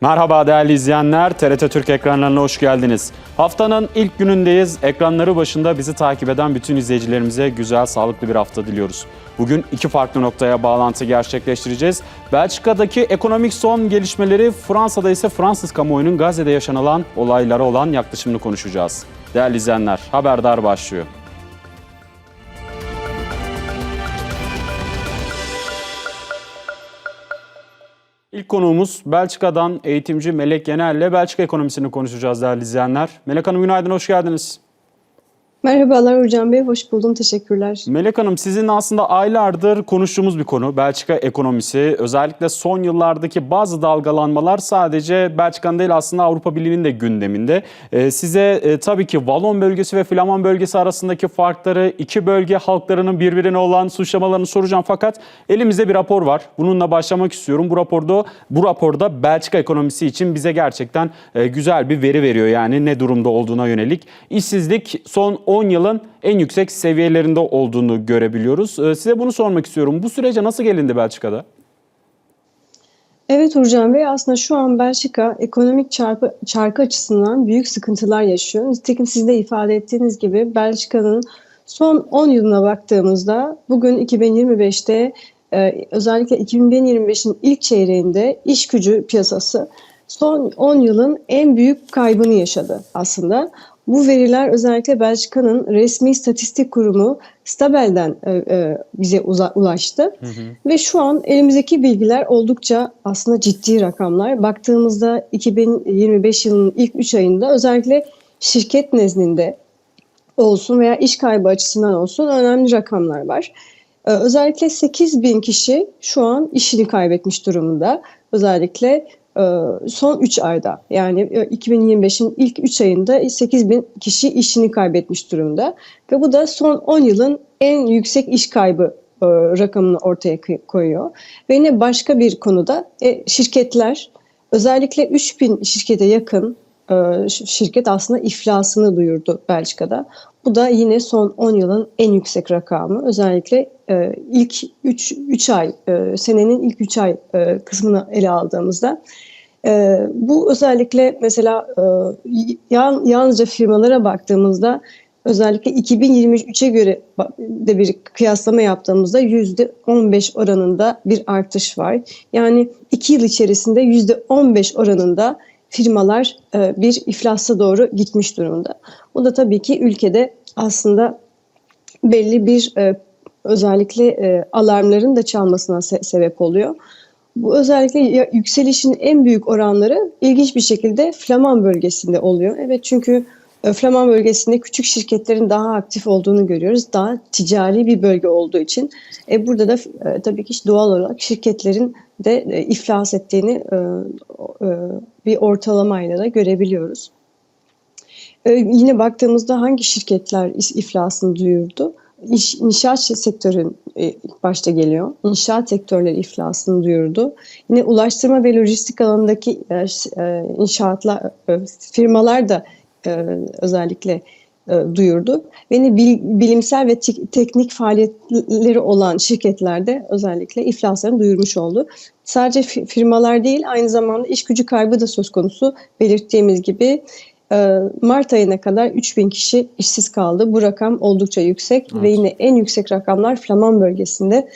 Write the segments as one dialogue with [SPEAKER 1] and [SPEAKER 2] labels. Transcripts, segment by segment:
[SPEAKER 1] Merhaba değerli izleyenler, TRT Türk ekranlarına hoş geldiniz. Haftanın ilk günündeyiz. Ekranları başında bizi takip eden bütün izleyicilerimize güzel, sağlıklı bir hafta diliyoruz. Bugün iki farklı noktaya bağlantı gerçekleştireceğiz. Belçika'daki ekonomik son gelişmeleri, Fransa'da ise Fransız kamuoyunun Gazze'de yaşanılan olaylara olan yaklaşımını konuşacağız. Değerli izleyenler, haberdar başlıyor. İlk konuğumuz Belçika'dan eğitimci Melek Yener ile Belçika ekonomisini konuşacağız değerli izleyenler. Melek Hanım günaydın, hoş geldiniz.
[SPEAKER 2] Merhabalar Hocam Bey, hoş buldum. Teşekkürler.
[SPEAKER 1] Melek Hanım sizin aslında aylardır konuştuğumuz bir konu Belçika ekonomisi. Özellikle son yıllardaki bazı dalgalanmalar sadece Belçika'nın değil aslında Avrupa Birliği'nin de gündeminde. Ee, size e, tabii ki Valon bölgesi ve Flaman bölgesi arasındaki farkları, iki bölge halklarının birbirine olan suçlamalarını soracağım. Fakat elimizde bir rapor var. Bununla başlamak istiyorum. Bu raporda bu raporda Belçika ekonomisi için bize gerçekten e, güzel bir veri veriyor. Yani ne durumda olduğuna yönelik. İşsizlik son 10 yılın en yüksek seviyelerinde olduğunu görebiliyoruz. Ee, Size bunu sormak istiyorum. Bu sürece nasıl gelindi Belçika'da?
[SPEAKER 2] Evet Hocam Bey, aslında şu an Belçika ekonomik çarpı, çarkı açısından büyük sıkıntılar yaşıyor. Nitekim siz de ifade ettiğiniz gibi Belçika'nın son 10 yılına baktığımızda bugün 2025'te e, özellikle 2025'in ilk çeyreğinde iş gücü piyasası son 10 yılın en büyük kaybını yaşadı aslında. Bu veriler özellikle Belçika'nın resmi statistik kurumu Stabel'den e, e, bize uza- ulaştı. Ve şu an elimizdeki bilgiler oldukça aslında ciddi rakamlar. Baktığımızda 2025 yılının ilk 3 ayında özellikle şirket nezdinde olsun veya iş kaybı açısından olsun önemli rakamlar var. Ee, özellikle 8 bin kişi şu an işini kaybetmiş durumda. Özellikle son 3 ayda yani e, 2025'in ilk 3 ayında 8 bin kişi işini kaybetmiş durumda. Ve bu da son 10 yılın en yüksek iş kaybı e, rakamını ortaya koyuyor. Ve yine başka bir konuda e, şirketler özellikle 3000 şirkete yakın e, şirket aslında iflasını duyurdu Belçika'da. Bu da yine son 10 yılın en yüksek rakamı. Özellikle e, ilk 3 3 ay e, senenin ilk 3 ay e, kısmını ele aldığımızda e, bu özellikle mesela e, yan- yalnızca firmalara baktığımızda özellikle 2023'e göre de bir kıyaslama yaptığımızda %15 oranında bir artış var. Yani 2 yıl içerisinde %15 oranında firmalar e, bir iflasa doğru gitmiş durumda. Bu da tabii ki ülkede aslında belli bir e, özellikle e, alarmların da çalmasına se- sebep oluyor. Bu özellikle yükselişin en büyük oranları ilginç bir şekilde Flaman bölgesinde oluyor. Evet çünkü e, Flaman bölgesinde küçük şirketlerin daha aktif olduğunu görüyoruz. Daha ticari bir bölge olduğu için. E, burada da e, tabii ki doğal olarak şirketlerin de e, iflas ettiğini e, e, bir ortalamayla da görebiliyoruz. E, yine baktığımızda hangi şirketler iflasını duyurdu? İş, inşaat sektörün e, başta geliyor. İnşaat sektörleri iflasını duyurdu. Yine ulaştırma ve lojistik alanındaki e, e, inşaatlar e, firmalar da özellikle duyurdu. Yine bil- bilimsel ve te- teknik faaliyetleri olan şirketlerde özellikle iflaslarını duyurmuş oldu. Sadece fi- firmalar değil aynı zamanda iş gücü kaybı da söz konusu. Belirttiğimiz gibi Mart ayına kadar 3000 kişi işsiz kaldı. Bu rakam oldukça yüksek ve yine en yüksek rakamlar Flaman bölgesinde.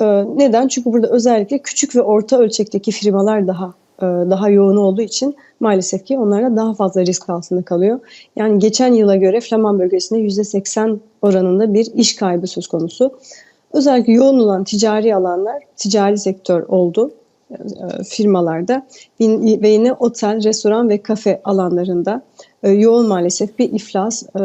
[SPEAKER 2] E, Neden? Çünkü burada özellikle küçük ve orta ölçekteki firmalar daha e, daha yoğun olduğu için maalesef ki onlar da daha fazla risk altında kalıyor. Yani geçen yıla göre Flaman bölgesinde %80 oranında bir iş kaybı söz konusu. Özellikle yoğun olan ticari alanlar, ticari sektör oldu e, firmalarda Bin- ve yine otel, restoran ve kafe alanlarında e, yoğun maalesef bir iflas e,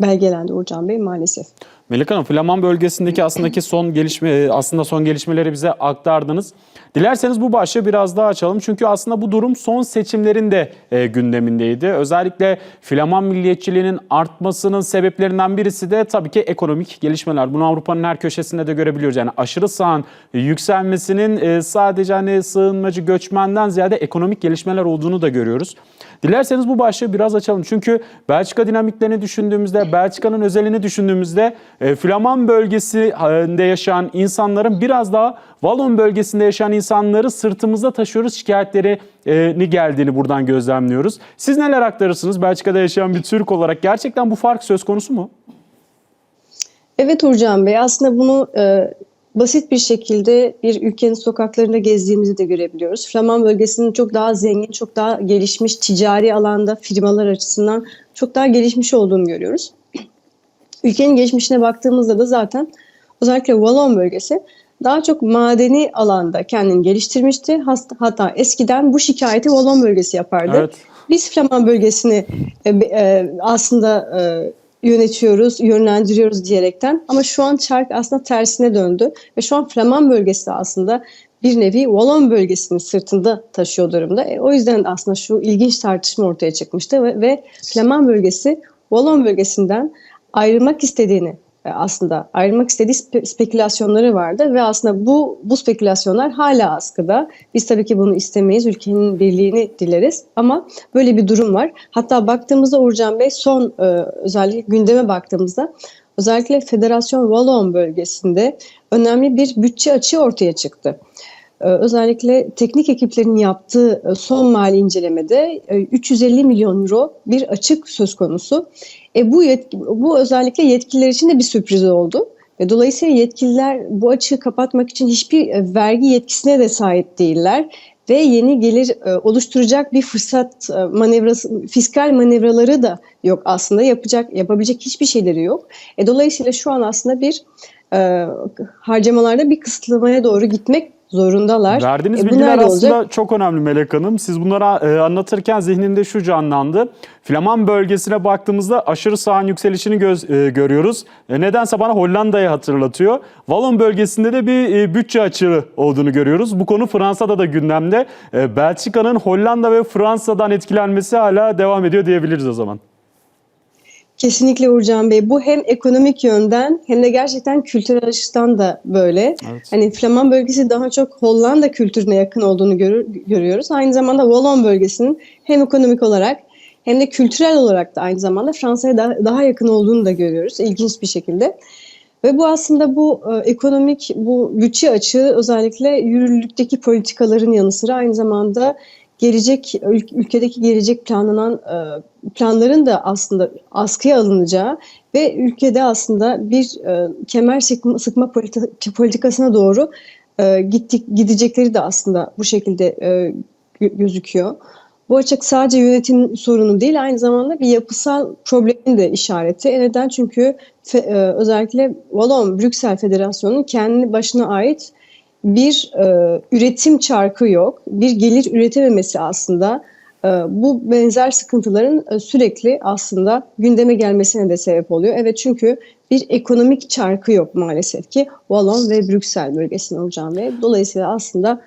[SPEAKER 2] belgelendi Urcan Bey maalesef.
[SPEAKER 1] Melek Hanım, Flaman bölgesindeki aslındaki son gelişme aslında son gelişmeleri bize aktardınız. Dilerseniz bu başlığı biraz daha açalım. Çünkü aslında bu durum son seçimlerin de e, gündemindeydi. Özellikle Flaman milliyetçiliğinin artmasının sebeplerinden birisi de tabii ki ekonomik gelişmeler. Bunu Avrupa'nın her köşesinde de görebiliyoruz. Yani aşırı sağın yükselmesinin e, sadece hani sığınmacı göçmenden ziyade ekonomik gelişmeler olduğunu da görüyoruz. Dilerseniz bu başlığı biraz açalım. Çünkü Belçika dinamiklerini düşündüğümüzde, Belçika'nın özelini düşündüğümüzde e, Flaman bölgesinde yaşayan insanların biraz daha Valon bölgesinde yaşayan insanları sırtımızda taşıyoruz şikayetlerini geldiğini buradan gözlemliyoruz. Siz neler aktarırsınız Belçika'da yaşayan bir Türk olarak? Gerçekten bu fark söz konusu mu?
[SPEAKER 2] Evet Urcan Bey aslında bunu e, basit bir şekilde bir ülkenin sokaklarında gezdiğimizi de görebiliyoruz. Flaman bölgesinin çok daha zengin, çok daha gelişmiş ticari alanda firmalar açısından çok daha gelişmiş olduğunu görüyoruz. Ülkenin geçmişine baktığımızda da zaten özellikle Valon bölgesi daha çok madeni alanda kendini geliştirmişti. Hatta eskiden bu şikayeti Valon bölgesi yapardı.
[SPEAKER 1] Evet.
[SPEAKER 2] Biz Flaman bölgesini e, e, aslında e, yönetiyoruz, yönlendiriyoruz diyerekten. Ama şu an çark aslında tersine döndü. Ve şu an Flaman bölgesi aslında bir nevi Wallon bölgesini sırtında taşıyor durumda. E, o yüzden aslında şu ilginç tartışma ortaya çıkmıştı ve, ve Flaman bölgesi Wallon bölgesinden ayrılmak istediğini e, aslında ayrılmak istediği spe- spekülasyonları vardı ve aslında bu bu spekülasyonlar hala askıda. Biz tabii ki bunu istemeyiz. Ülkenin birliğini dileriz ama böyle bir durum var. Hatta baktığımızda Urcan Bey son e, özellikle gündeme baktığımızda özellikle Federasyon Wallon bölgesinde önemli bir bütçe açığı ortaya çıktı. Ee, Özellikle teknik ekiplerin yaptığı e, son mali incelemede e, 350 milyon euro bir açık söz konusu. E bu yetki, bu özellikle yetkililer için de bir sürpriz oldu. Ve dolayısıyla yetkililer bu açığı kapatmak için hiçbir e, vergi yetkisine de sahip değiller ve yeni gelir e, oluşturacak bir fırsat e, manevrası, fiskal manevraları da yok aslında yapacak yapabilecek hiçbir şeyleri yok. E, dolayısıyla şu an aslında bir e, harcamalarda bir kısıtlamaya doğru gitmek zorundalar.
[SPEAKER 1] Verdiğiniz
[SPEAKER 2] E,
[SPEAKER 1] bilgiler aslında
[SPEAKER 2] olacak?
[SPEAKER 1] çok önemli Melek Hanım. Siz bunları e, anlatırken zihnimde şu canlandı. Flaman bölgesine baktığımızda aşırı sağın yükselişini göz, e, görüyoruz. E, nedense bana Hollanda'yı hatırlatıyor. Valon bölgesinde de bir e, bütçe açığı olduğunu görüyoruz. Bu konu Fransa'da da gündemde. E, Belçika'nın Hollanda ve Fransa'dan etkilenmesi hala devam ediyor diyebiliriz o zaman.
[SPEAKER 2] Kesinlikle Urcan Bey. Bu hem ekonomik yönden hem de gerçekten kültürel açıdan da böyle.
[SPEAKER 1] Evet.
[SPEAKER 2] Hani Flaman bölgesi daha çok Hollanda kültürüne yakın olduğunu görür- görüyoruz. Aynı zamanda Wallon bölgesinin hem ekonomik olarak hem de kültürel olarak da aynı zamanda Fransa'ya daha, daha yakın olduğunu da görüyoruz. İlginç bir şekilde. Ve bu aslında bu e, ekonomik, bu bütçe açığı özellikle yürürlükteki politikaların yanı sıra aynı zamanda gelecek ül- ülkedeki gelecek planlanan e, planların da aslında askıya alınacağı ve ülkede aslında bir e, kemer sıkma, sıkma politi- politikasına doğru e, gittik gidecekleri de aslında bu şekilde e, gö- gözüküyor. Bu açık sadece yönetim sorunu değil aynı zamanda bir yapısal problemin de işareti. Neden? Çünkü özellikle Wallon Brüksel Federasyonu'nun kendi başına ait bir e, üretim çarkı yok. Bir gelir üretememesi aslında e, bu benzer sıkıntıların e, sürekli aslında gündeme gelmesine de sebep oluyor. Evet çünkü bir ekonomik çarkı yok maalesef ki Wallon ve Brüksel bölgesinde olacağım ve dolayısıyla aslında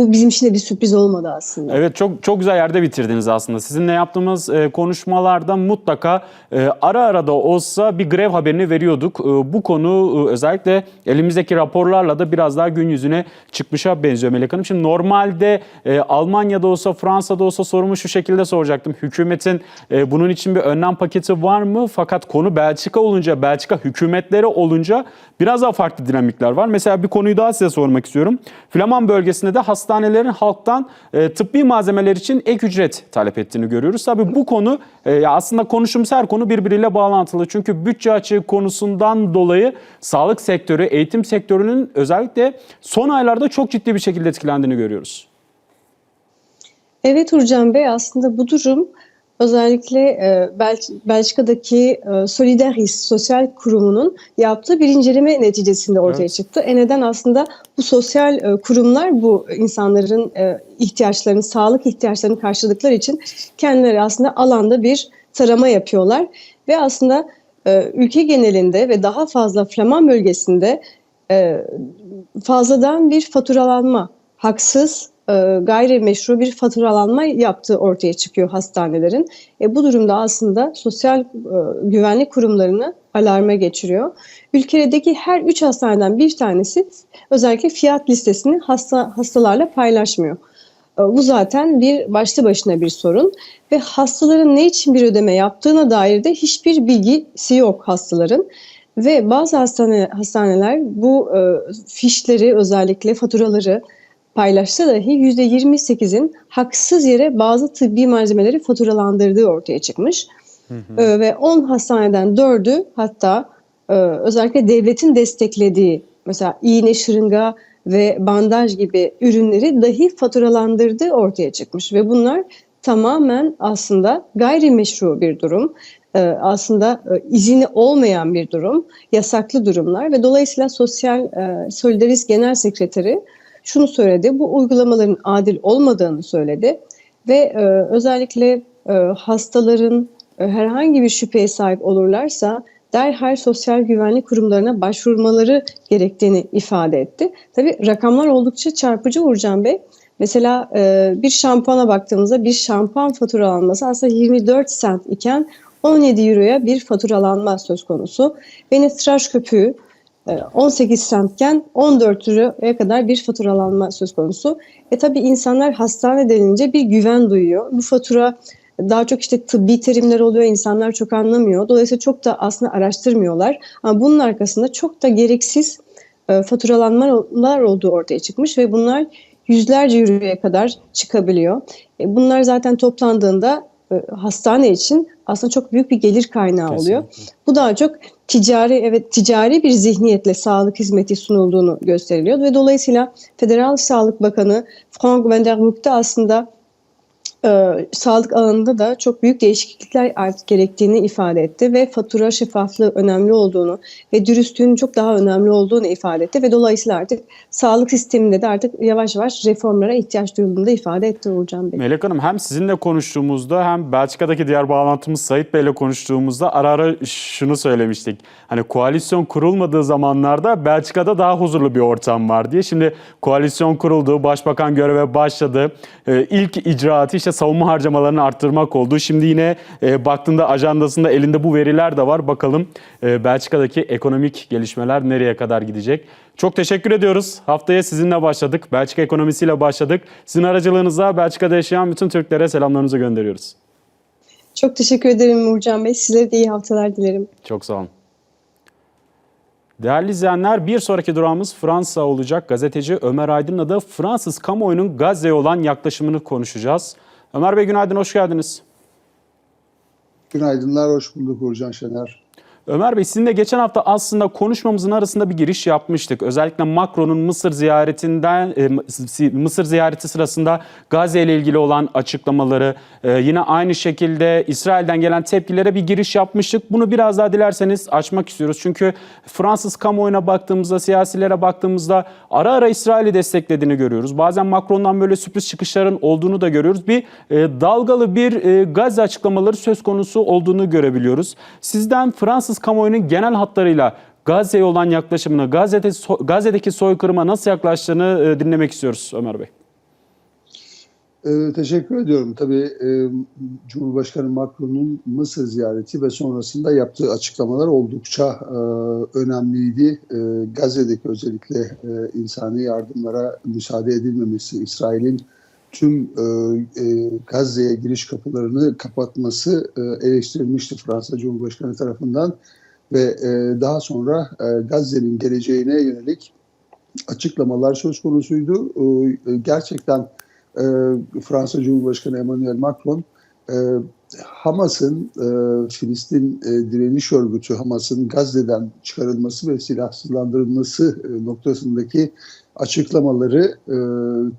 [SPEAKER 2] bu bizim için de bir sürpriz olmadı aslında.
[SPEAKER 1] Evet çok çok güzel yerde bitirdiniz aslında. Sizinle yaptığımız e, konuşmalarda mutlaka e, ara ara da olsa bir grev haberini veriyorduk. E, bu konu e, özellikle elimizdeki raporlarla da biraz daha gün yüzüne çıkmışa benziyor Melek Hanım. Şimdi normalde e, Almanya'da olsa Fransa'da olsa sorumu şu şekilde soracaktım. Hükümetin e, bunun için bir önlem paketi var mı? Fakat konu Belçika olunca, Belçika hükümetleri olunca biraz daha farklı dinamikler var. Mesela bir konuyu daha size sormak istiyorum. Flaman bölgesinde de hastanelerin halktan e, tıbbi malzemeler için ek ücret talep ettiğini görüyoruz. Tabii bu konu e, aslında konuştuğumuz her konu birbiriyle bağlantılı. Çünkü bütçe açığı konusundan dolayı sağlık sektörü, eğitim sektörünün özellikle son aylarda çok ciddi bir şekilde etkilendiğini görüyoruz.
[SPEAKER 2] Evet Urcan Bey aslında bu durum özellikle e, Bel- Belçika'daki e, Solidaris Sosyal Kurumu'nun yaptığı bir inceleme neticesinde ortaya
[SPEAKER 1] Evet.
[SPEAKER 2] çıktı. E neden aslında bu sosyal e, kurumlar bu insanların e, ihtiyaçlarını, sağlık ihtiyaçlarını karşıladıkları için kendileri aslında alanda bir tarama yapıyorlar ve aslında e, ülke genelinde ve daha fazla Flaman bölgesinde e, fazladan bir faturalanma, haksız, gayrimeşru bir faturalanma yaptığı ortaya çıkıyor hastanelerin. E, bu durumda aslında sosyal e, güvenlik kurumlarını alarma geçiriyor. Ülkedeki her üç hastaneden bir tanesi özellikle fiyat listesini hasta hastalarla paylaşmıyor. E, Bu zaten bir başlı başına bir sorun ve hastaların ne için bir ödeme yaptığına dair de hiçbir bilgisi yok hastaların. Ve bazı hastane, hastaneler bu e, fişleri özellikle faturaları paylaşsa dahi %28'in haksız yere bazı tıbbi malzemeleri faturalandırdığı ortaya çıkmış. E, ve 10 hastaneden 4'ü hatta e, özellikle devletin desteklediği mesela iğne, şırınga ve bandaj gibi ürünleri dahi faturalandırdığı ortaya çıkmış. Ve bunlar tamamen aslında gayrimeşru bir durum. E, aslında e, izini olmayan bir durum, yasaklı durumlar ve dolayısıyla Sosyal e, Solidarist Genel Sekreteri şunu söyledi, bu uygulamaların adil olmadığını söyledi ve e, özellikle e, hastaların e, herhangi bir şüpheye sahip olurlarsa derhal sosyal güvenlik kurumlarına başvurmaları gerektiğini ifade etti. Tabii rakamlar oldukça çarpıcı Uğurcan Bey. Mesela e, bir şampuana baktığımızda bir şampuan faturalanması aslında 24 sent iken 17 euroya bir faturalanma söz konusu. Ve tıraş köpüğü 18 centken 14 euroya kadar bir faturalanma söz konusu. E tabii insanlar hastane denince bir güven duyuyor. Bu fatura daha çok işte tıbbi terimler oluyor, insanlar çok anlamıyor. Dolayısıyla çok da aslında araştırmıyorlar. Ama bunun arkasında çok da gereksiz e, faturalanmalar olduğu ortaya çıkmış ve bunlar yüzlerce euroya kadar çıkabiliyor. E, bunlar zaten toplandığında e, hastane için aslında çok büyük bir gelir kaynağı oluyor.
[SPEAKER 1] Kesinlikle.
[SPEAKER 2] Bu daha çok ticari evet ticari bir zihniyetle sağlık hizmeti sunulduğunu gösteriliyor ve dolayısıyla Federal Sağlık Bakanı Frank van der Broek de aslında e, sağlık alanında da çok büyük değişiklikler artık gerektiğini ifade etti ve fatura şeffaflığı önemli olduğunu ve dürüstlüğün çok daha önemli olduğunu ifade etti ve dolayısıyla artık sağlık sisteminde de artık yavaş yavaş reformlara ihtiyaç duyulduğunu da ifade etti Uğurcan Bey.
[SPEAKER 1] Melek Hanım hem sizinle konuştuğumuzda hem Belçika'daki diğer bağlantımız Sait Bey'le konuştuğumuzda ara ara şunu söylemiştik. Hani koalisyon kurulmadığı zamanlarda Belçika'da daha huzurlu bir ortam var diye. Şimdi koalisyon kuruldu, başbakan göreve başladı. Ee, ilk icraatı işte savunma harcamalarını arttırmak oldu. Şimdi yine e, baktığında ajandasında elinde bu veriler de var. Bakalım e, Belçika'daki ekonomik gelişmeler nereye kadar gidecek? Çok teşekkür ediyoruz. Haftaya sizinle başladık. Belçika ekonomisiyle başladık. Sizin aracılığınızla Belçika'da yaşayan bütün Türklere selamlarımızı gönderiyoruz.
[SPEAKER 2] Çok teşekkür ederim Uğurcan Bey. Sizlere de iyi haftalar dilerim.
[SPEAKER 1] Çok sağ olun. Değerli izleyenler bir sonraki durağımız Fransa olacak. Gazeteci Ömer Aydın'la da Fransız kamuoyunun Gazze'ye olan yaklaşımını konuşacağız. Ömer Bey günaydın, hoş geldiniz.
[SPEAKER 3] Günaydınlar, hoş bulduk Uğurcan Şener.
[SPEAKER 1] Ömer Bey sizinle geçen hafta aslında konuşmamızın arasında bir giriş yapmıştık. Özellikle Macron'un Mısır ziyaretinden e, Mısır ziyareti sırasında Gazze ile ilgili olan açıklamaları, e, yine aynı şekilde İsrail'den gelen tepkilere bir giriş yapmıştık. Bunu biraz daha dilerseniz açmak istiyoruz. Çünkü Fransız kamuoyuna baktığımızda, siyasilere baktığımızda ara ara İsrail'i desteklediğini görüyoruz. Bazen Macron'dan böyle sürpriz çıkışların olduğunu da görüyoruz. Bir e, dalgalı bir Gazze açıklamaları söz konusu olduğunu görebiliyoruz. Sizden Fransız kamuoyunun genel hatlarıyla Gazze'ye olan yaklaşımını, Gazze'de, Gazze'deki soykırıma nasıl yaklaştığını e, dinlemek istiyoruz Ömer Bey.
[SPEAKER 3] Ee, teşekkür ediyorum. Tabii e, Cumhurbaşkanı Macron'un Mısır ziyareti ve sonrasında yaptığı açıklamalar oldukça e, önemliydi. E, Gazze'deki özellikle e, insani yardımlara müsaade edilmemesi, İsrail'in tüm e, e, Gazze'ye giriş kapılarını kapatması e, eleştirilmişti Fransa Cumhurbaşkanı tarafından ve e, daha sonra e, Gazze'nin geleceğine yönelik açıklamalar söz konusuydu. E, gerçekten e, Fransa Cumhurbaşkanı Emmanuel Macron e, Hamas'ın e, Filistin e, direniş örgütü Hamas'ın Gazze'den çıkarılması ve silahsızlandırılması e, noktasındaki açıklamaları e,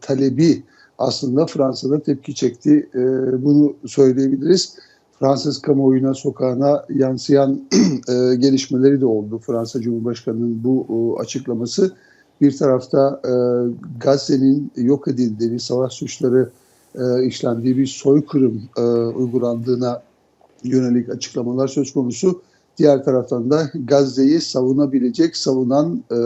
[SPEAKER 3] talebi aslında Fransa'da tepki çekti. E, bunu söyleyebiliriz. Fransız kamuoyuna, sokağına yansıyan e, gelişmeleri de oldu. Fransa Cumhurbaşkanı'nın bu e, açıklaması bir tarafta e, Gazze'nin yok edildiği, savaş suçları e, işlendiği bir soykırım e, uygulandığına yönelik açıklamalar söz konusu. Diğer taraftan da Gazze'yi savunabilecek, savunan e,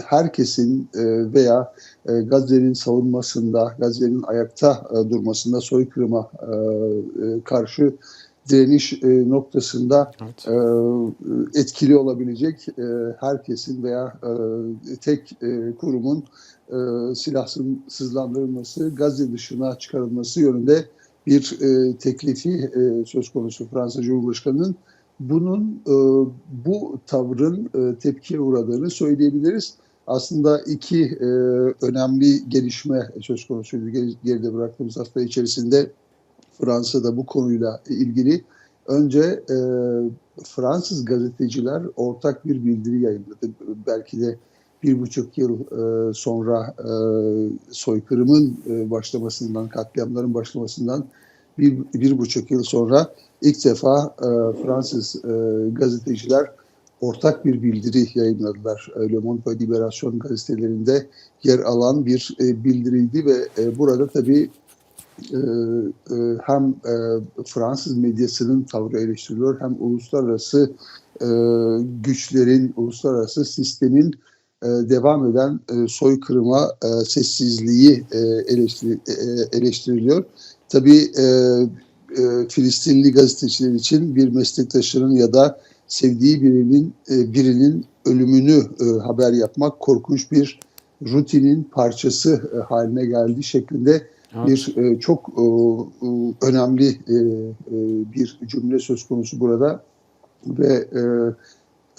[SPEAKER 3] herkesin e, veya e, Gazze'nin savunmasında, Gazze'nin ayakta e, durmasında soykırıma e, e, karşı direniş e, noktasında
[SPEAKER 1] Evet.
[SPEAKER 3] e, etkili olabilecek e, herkesin veya e, tek e, kurumun e, silahsızlandırılması, Gazze dışına çıkarılması yönünde bir e, teklifi e, söz konusu Fransa Cumhurbaşkanı'nın bunun e, bu tavrın e, tepkiye uğradığını söyleyebiliriz. Aslında iki e, önemli gelişme söz konusuydu Geri- geride bıraktığımız hafta içerisinde Fransa'da bu konuyla ilgili. Önce e, Fransız gazeteciler ortak bir bildiri yayınladı. Belki de bir buçuk yıl e, sonra e, soykırımın e, başlamasından, katliamların başlamasından bir, bir buçuk yıl sonra ilk defa e, Fransız e, gazeteciler ortak bir bildiri yayınladılar. E, Le Monde ve Liberation gazetelerinde yer alan bir e, bildiriydi ve e, burada tabii e, e, hem e, Fransız medyasının tavrı eleştiriliyor hem uluslararası e, güçlerin, uluslararası sistemin e, devam eden e, soykırıma e, sessizliği e, eleştiri, e, eleştiriliyor. Tabii e, e, Filistinli gazeteciler için bir meslektaşının ya da sevdiği birinin e, birinin ölümünü e, haber yapmak korkunç bir rutinin parçası e, haline geldi şeklinde
[SPEAKER 1] Evet.
[SPEAKER 3] bir e, çok e, e, önemli e, e, bir cümle söz konusu burada ve e,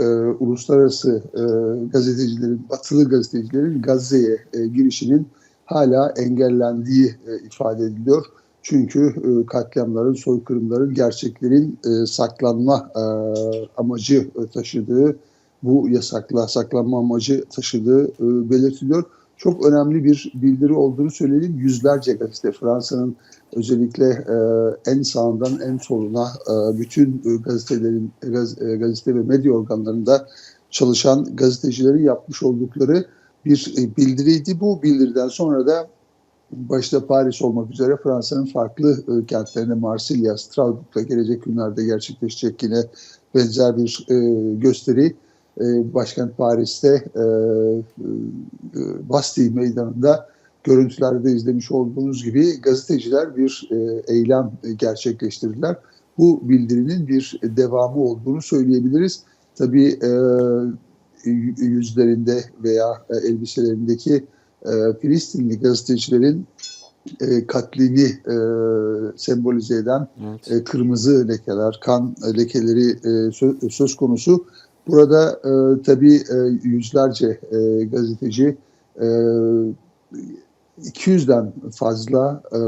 [SPEAKER 3] e, uluslararası e, gazetecilerin, batılı gazetecilerin Gazze'ye e, girişinin hala engellendiği e, ifade ediliyor. Çünkü e, katliamların, soykırımların, gerçeklerin e, saklanma e, amacı e, taşıdığı, bu yasakla saklanma amacı taşıdığı e, belirtiliyor. Çok önemli bir bildiri olduğunu söyleyelim. Yüzlerce gazete, Fransa'nın özellikle e, en sağından en soluna e, bütün e, gazetelerin, gaz, e, gazete ve medya organlarında çalışan gazetecilerin yapmış oldukları bir e, bildiriydi. Bu bildiriden sonra da başta Paris olmak üzere Fransa'nın farklı e, kentlerinde Marsilya, Strasbourg'da gelecek günlerde gerçekleşecek yine benzer bir e, gösteri e, başkent Paris'te e, e, Bastille Meydanı'nda görüntülerde izlemiş olduğunuz gibi gazeteciler bir e, eylem gerçekleştirdiler. Bu bildirinin bir devamı olduğunu söyleyebiliriz. Tabii e, yüzlerinde veya e, elbiselerindeki e, Filistinli gazetecilerin e, katlini e, sembolize eden
[SPEAKER 1] Evet.
[SPEAKER 3] e, kırmızı lekeler, kan lekeleri e, söz, söz konusu. Burada e, tabii e, yüzlerce e, gazeteci, e, 200'den fazla e,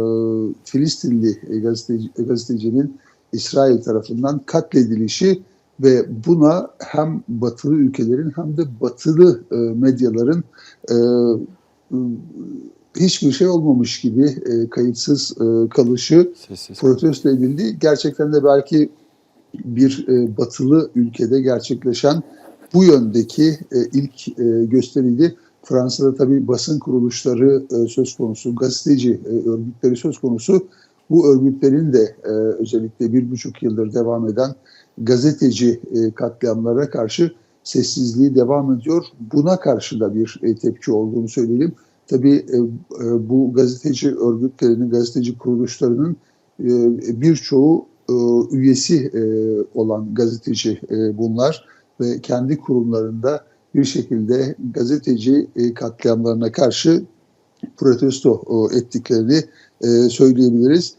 [SPEAKER 3] Filistinli gazeteci, gazetecinin İsrail tarafından katledilişi ve buna hem batılı ülkelerin hem de batılı e, medyaların e, hiçbir şey olmamış gibi e, kayıtsız e, kalışı
[SPEAKER 1] Sessiz.
[SPEAKER 3] protesto edildi. Gerçekten de belki bir e, batılı ülkede gerçekleşen bu yöndeki e, ilk e, gösteriydi. Fransa'da tabii basın kuruluşları e, söz konusu, gazeteci e, örgütleri söz konusu. Bu örgütlerin de e, özellikle bir buçuk yıldır devam eden gazeteci e, katliamlara karşı sessizliği devam ediyor. Buna karşı da bir e, tepki olduğunu söyleyelim. Tabii e, e, bu gazeteci örgütlerinin, gazeteci kuruluşlarının birçoğu üyesi olan gazeteci bunlar ve kendi kurumlarında bir şekilde gazeteci katliamlarına karşı protesto ettiklerini söyleyebiliriz.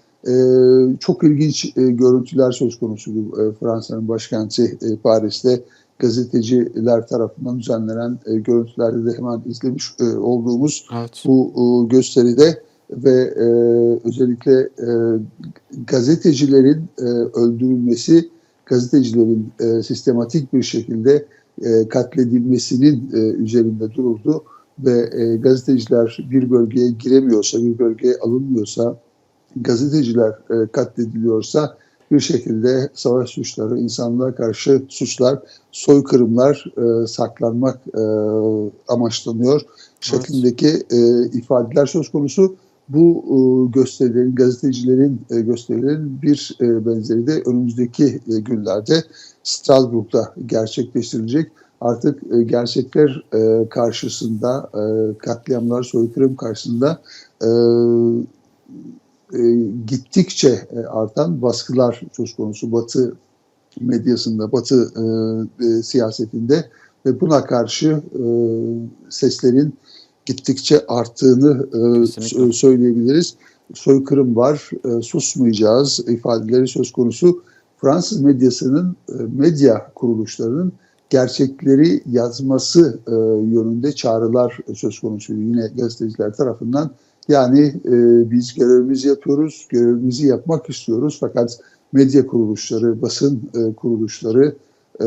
[SPEAKER 3] Çok ilginç görüntüler söz konusuydu e, Fransa'nın başkenti Paris'te gazeteciler tarafından düzenlenen e, görüntülerde de hemen izlemiş e, olduğumuz
[SPEAKER 1] Evet.
[SPEAKER 3] bu e, gösteride ve e, özellikle e, gazetecilerin e, öldürülmesi, gazetecilerin e, sistematik bir şekilde e, katledilmesinin e, üzerinde duruldu ve e, gazeteciler bir bölgeye giremiyorsa, bir bölgeye alınmıyorsa, gazeteciler e, katlediliyorsa bir şekilde savaş suçları, insanlığa karşı suçlar, soykırımlar e, saklanmak e, amaçlanıyor şeklindeki e, ifadeler söz konusu. Bu e, gösterilerin, gazetecilerin e, gösterilerin bir e, benzeri de önümüzdeki e, günlerde Strasbourg'da gerçekleştirilecek. Artık e, gerçekler e, karşısında, e, katliamlar, soykırım karşısında e, e, gittikçe e, artan baskılar söz konusu Batı medyasında, Batı e, e, siyasetinde ve buna karşı e, seslerin gittikçe arttığını e, söyleyebiliriz. Soykırım var, e, susmayacağız ifadeleri söz konusu. Fransız medyasının, e, medya kuruluşlarının gerçekleri yazması e, yönünde çağrılar söz konusu yine gazeteciler tarafından. Yani e, biz görevimizi yapıyoruz, görevimizi yapmak istiyoruz fakat medya kuruluşları, basın e, kuruluşları e,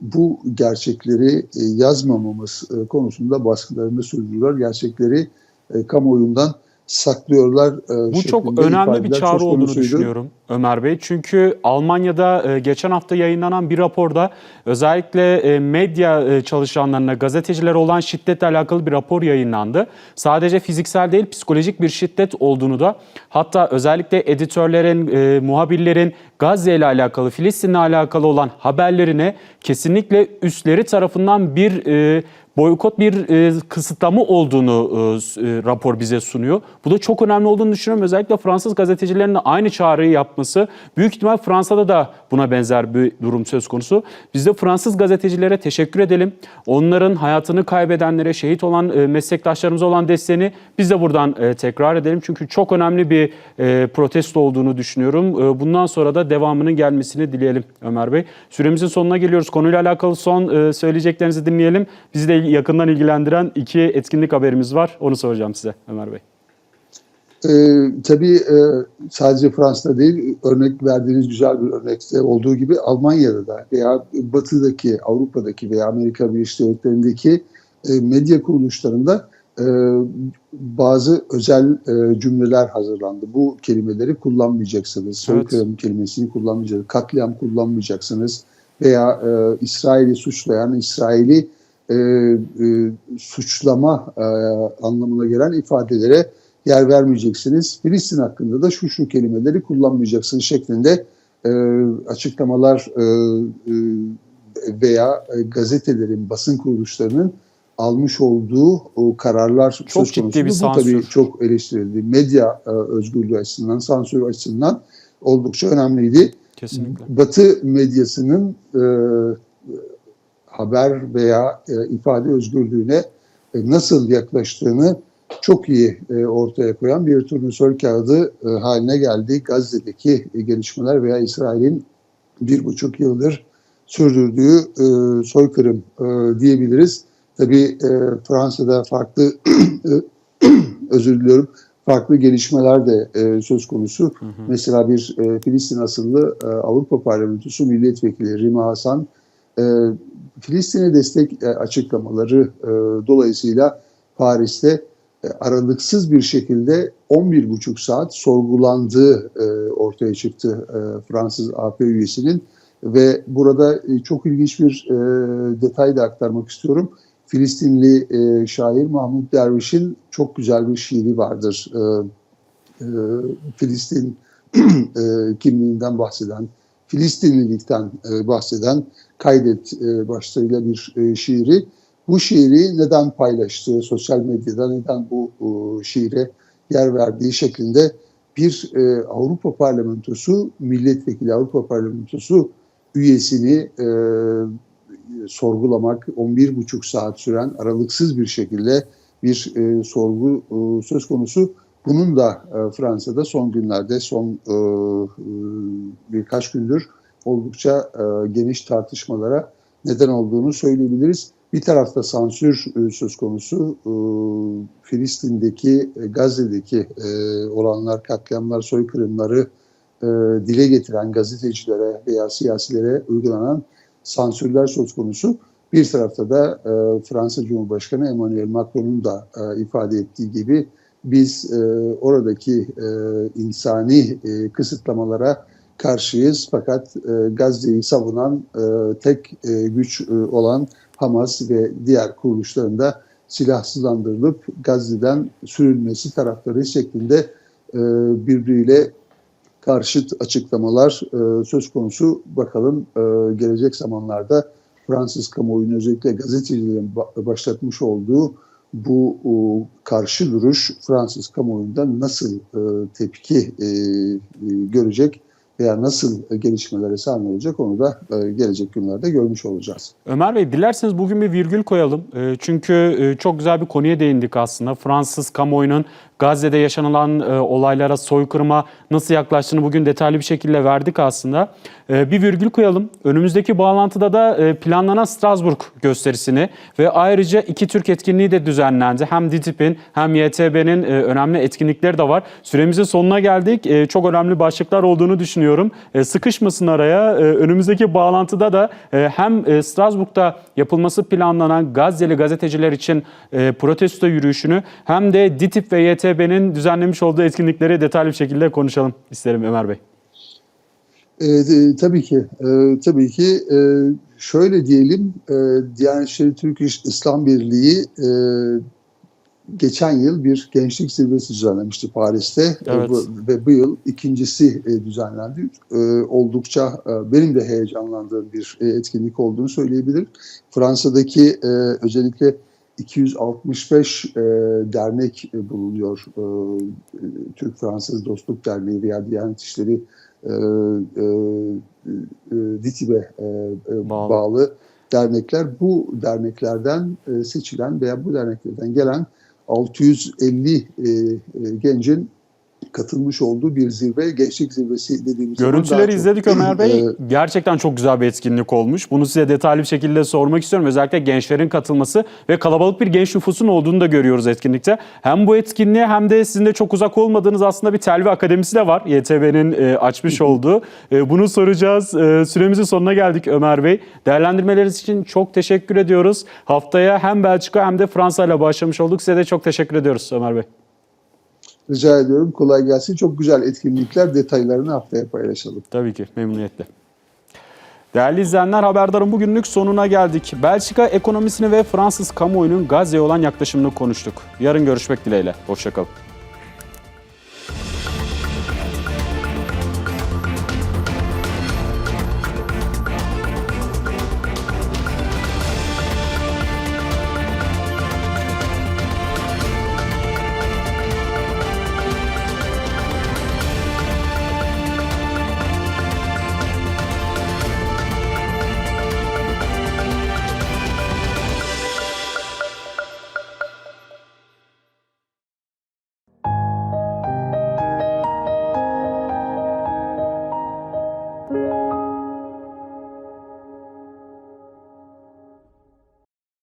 [SPEAKER 3] bu gerçekleri e, yazmamamız e, konusunda baskılarını sürdürüyorlar. Gerçekleri e, kamuoyundan saklıyorlar. e,
[SPEAKER 1] Bu çok önemli bir çağrı olduğunu düşünüyorum Ömer Bey. Çünkü Almanya'da e, geçen hafta yayınlanan bir raporda özellikle e, medya e, çalışanlarına, gazetecilere olan şiddetle alakalı bir rapor yayınlandı. Sadece fiziksel değil psikolojik bir şiddet olduğunu da hatta özellikle editörlerin, e, muhabirlerin Gazze ile alakalı, Filistin'le alakalı olan haberlerine kesinlikle üstleri tarafından bir e, boykot bir e, kısıtlama olduğunu e, e, rapor bize sunuyor. Bu da çok önemli olduğunu düşünüyorum. Özellikle Fransız gazetecilerinin aynı çağrıyı yapması. Büyük ihtimal Fransa'da da buna benzer bir durum söz konusu. Biz de Fransız gazetecilere teşekkür edelim. Onların hayatını kaybedenlere, şehit olan e, meslektaşlarımıza olan desteğini biz de buradan e, tekrar edelim. Çünkü çok önemli bir e, protesto olduğunu düşünüyorum. E, bundan sonra da devamının gelmesini dileyelim Ömer Bey. Süremizin sonuna geliyoruz. Konuyla alakalı son e, söyleyeceklerinizi dinleyelim. Bizi de yakından ilgilendiren iki etkinlik haberimiz var. Onu soracağım size Ömer Bey.
[SPEAKER 3] Ee, tabii e, sadece Fransa'da değil, örnek verdiğiniz güzel bir örnekte olduğu gibi Almanya'da da veya Batı'daki, Avrupa'daki veya Amerika Birleşik Devletleri'ndeki e, medya kuruluşlarında e, bazı özel e, cümleler hazırlandı. Bu kelimeleri kullanmayacaksınız.
[SPEAKER 1] Evet.
[SPEAKER 3] Soykırım kelimesini kullanmayacaksınız. Katliam kullanmayacaksınız. Veya e, İsrail'i suçlayan, İsrail'i e, e, suçlama e, anlamına gelen ifadelere yer vermeyeceksiniz. Filistin hakkında da şu şu kelimeleri kullanmayacaksınız şeklinde e, açıklamalar e, e, veya e, gazetelerin, basın kuruluşlarının almış olduğu o kararlar söz
[SPEAKER 1] ciddi bir
[SPEAKER 3] Bu
[SPEAKER 1] sansür.
[SPEAKER 3] tabii çok eleştirildi. Medya e, özgürlüğü açısından, sansür açısından oldukça önemliydi.
[SPEAKER 1] Kesinlikle.
[SPEAKER 3] Batı medyasının e, haber veya e, ifade özgürlüğüne e, nasıl yaklaştığını çok iyi e, ortaya koyan bir turnusol kağıdı e, haline geldi. Gazze'deki e, gelişmeler veya İsrail'in bir buçuk yıldır sürdürdüğü e, soykırım e, diyebiliriz. Tabii e, Fransa'da farklı özür diliyorum farklı gelişmeler de e, söz konusu. Mesela bir e, Filistin asıllı e, Avrupa Parlamentosu milletvekili Rima Hasan e, Filistin'e destek e, açıklamaları e, dolayısıyla Paris'te e, aralıksız bir şekilde 11,5 saat sorgulandığı ortaya çıktı Fransız AP üyesinin ve burada çok ilginç bir detay da aktarmak istiyorum. Filistinli şair Mahmut Derviş'in çok güzel bir şiiri vardır. Filistin kimliğinden bahseden, Filistinlilikten e, bahseden kaydet e, başlığıyla bir e, şiiri. Bu şiiri neden paylaştığı, sosyal medyada neden bu e, şiire yer verdiği şeklinde bir e, Avrupa Parlamentosu milletvekili, Avrupa Parlamentosu üyesini e, sorgulamak 11,5 saat süren aralıksız bir şekilde bir e, sorgu e, söz konusu. Bunun da e, Fransa'da son günlerde, son e, e, birkaç gündür oldukça e, geniş tartışmalara neden olduğunu söyleyebiliriz. Bir tarafta sansür e, söz konusu, e, Filistin'deki, e, Gazze'deki e, olanlar, katliamlar, soykırımları e, dile getiren gazetecilere veya siyasilere uygulanan sansürler söz konusu. Bir tarafta da e, Fransa Cumhurbaşkanı Emmanuel Macron'un da e, ifade ettiği gibi biz e, oradaki e, insani e, kısıtlamalara karşıyız. Fakat e, Gazze'yi savunan e, tek e, güç e, olan Hamas ve diğer kuruluşların da silahsızlandırılıp Gazze'den sürülmesi taraftarı şeklinde e, birbiriyle karşıt açıklamalar e, söz konusu. Bakalım e, gelecek zamanlarda Fransız kamuoyunun özellikle gazetecilerin ba- başlatmış olduğu bu o, karşı duruş Fransız kamuoyunda nasıl e, tepki e, e, görecek veya nasıl e, gelişmelere sahne olacak onu da e, gelecek günlerde görmüş olacağız.
[SPEAKER 1] Ömer Bey dilerseniz bugün bir virgül koyalım. E, Çünkü e, çok güzel bir konuya değindik aslında. Fransız kamuoyunun Gazze'de yaşanılan e, olaylara, soykırıma nasıl yaklaştığını bugün detaylı bir şekilde verdik aslında. E, bir virgül koyalım. Önümüzdeki bağlantıda da e, planlanan Strasbourg gösterisini ve ayrıca iki Türk etkinliği de düzenlendi. Hem DİTİB'in hem YTB'nin e, önemli etkinlikleri de var. Süremizin sonuna geldik. E, çok önemli başlıklar olduğunu düşünüyorum. E, sıkışmasın araya. E, önümüzdeki bağlantıda da e, hem e, Strasbourg'da yapılması planlanan Gazze'li gazeteciler için e, protesto yürüyüşünü hem de DİTİB ve YTB'nin düzenlemiş olduğu etkinlikleri detaylı bir şekilde konuşalım isterim Ömer Bey.
[SPEAKER 3] E, de- tabii ki, e, tabii ki e, şöyle diyelim, e, Diyanet İşleri Türk İş- İslam Birliği e, geçen yıl bir gençlik zirvesi düzenlemişti Paris'te E,
[SPEAKER 1] Evet.
[SPEAKER 3] bu- ve bu yıl ikincisi e, düzenlendi. E, oldukça e, benim de heyecanlandığım bir e, etkinlik olduğunu söyleyebilirim. Fransa'daki e, özellikle 265 e, dernek e, bulunuyor. E, e, Türk-Fransız Dostluk Derneği veya Diyanet İşleri e, e, e, DİTİB'e e, e,
[SPEAKER 1] Bağlı.
[SPEAKER 3] bağlı. dernekler. Bu derneklerden e, seçilen veya bu derneklerden gelen 650 e, e, gencin katılmış olduğu bir zirve, gençlik zirvesi dediğimiz
[SPEAKER 1] Görüntüleri
[SPEAKER 3] çok-
[SPEAKER 1] izledik Ömer Bey.
[SPEAKER 3] E,
[SPEAKER 1] Gerçekten çok güzel bir etkinlik olmuş. Bunu size detaylı bir şekilde sormak istiyorum. Özellikle gençlerin katılması ve kalabalık bir genç nüfusun olduğunu da görüyoruz etkinlikte. Hem bu etkinliğe hem de sizin de çok uzak olmadığınız aslında bir telvi akademisi de var. YTB'nin e, açmış olduğu. E, bunu soracağız. Süremizin sonuna geldik Ömer Bey. Değerlendirmeleriniz için çok teşekkür ediyoruz. Haftaya hem Belçika hem de Fransa ile başlamış olduk. Size de çok teşekkür ediyoruz Ömer Bey.
[SPEAKER 3] Rica ediyorum. Kolay gelsin. Çok güzel etkinlikler. Detaylarını haftaya paylaşalım.
[SPEAKER 1] Tabii ki memnuniyetle. Değerli izleyenler Haberdar'ın bugünlük sonuna geldik. Belçika ekonomisini ve Fransız kamuoyunun Gazze'ye olan yaklaşımını konuştuk. Yarın görüşmek dileğiyle. Hoşçakalın.